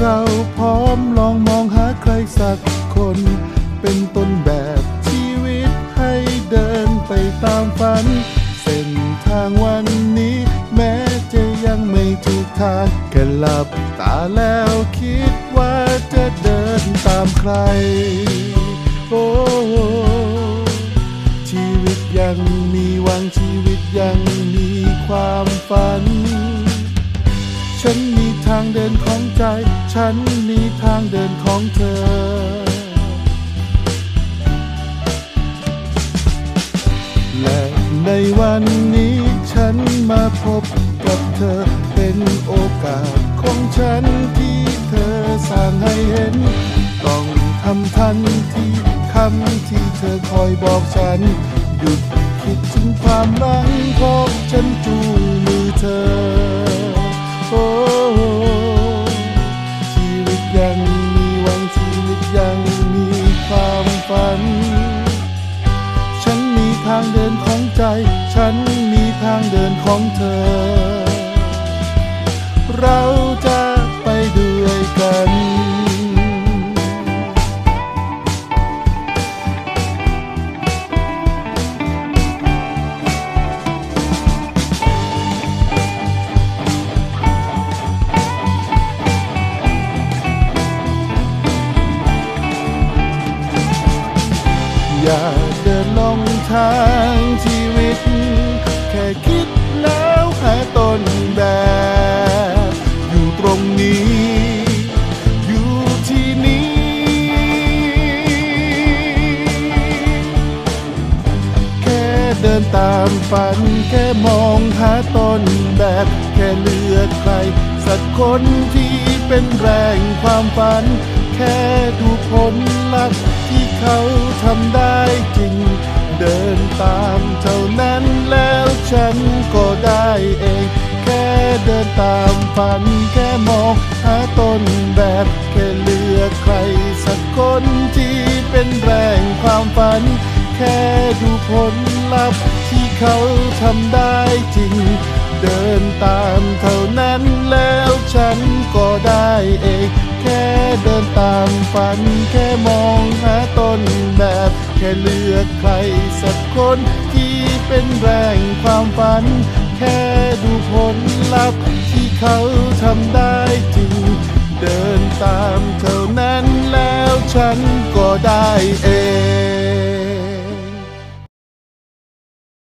เราพร้อมลองมองหาใครสักคน เป็นต้นแบบชีวิตให้เดินไปตามฝัน เส้นทางวันนี้ แม้จะยังไม่ถูกทางแค่หลับตาแล้วคิดว่าจะเดินตามใคร โอ้ชีวิตยังมีหวังชีวิตยังมีความฝัน ฉันมี ทางเดินของใจ ฉันมีทางเดินของเธอ และในวันนี้ฉันมาพบกับเธอ เป็นโอกาสของฉันที่เธอสร้างให้เห็น ต้องทำทันที่คำที่เธอคอยบอกฉัน หยุดคิดถึงความหลังเพราะฉันจูงมือเธอ ความฝัน ฉันมีทางเดินของใจ ฉันมีทางเดินของเธอ เรา อย่าเดินลงทางชีวิต แค่คิดแล้วหาต้นแบบ อยู่ตรงนี้ อยู่ที่นี้ แค่เดินตามฝัน แค่มองหาต้นแบบ แค่เลือกใคร สักคนที่เป็นแรงความฝัน แค่ดูผลลัพธ์ที่เขาทำได้จริง เดินตามเท่านั้นแล้วฉันก็ได้เอง แค่เดินตามฝันแค่มองหาต้นแบบแค่เลือกใครสักคนที่เป็นแรงความฝัน แค่ดูผลลัพธ์ที่เขาทำได้จริงเดินตามเท่านั้นแล้วฉันก็ได้เอง เดินตามฝัน แค่มองหาต้นแบบ แค่เลือกใครสักคนที่เป็นแรงความฝัน แค่ดูผลลัพธ์ที่เขาทำได้จริง เดินตามเท่านั้นแล้วฉันก็ได้เอง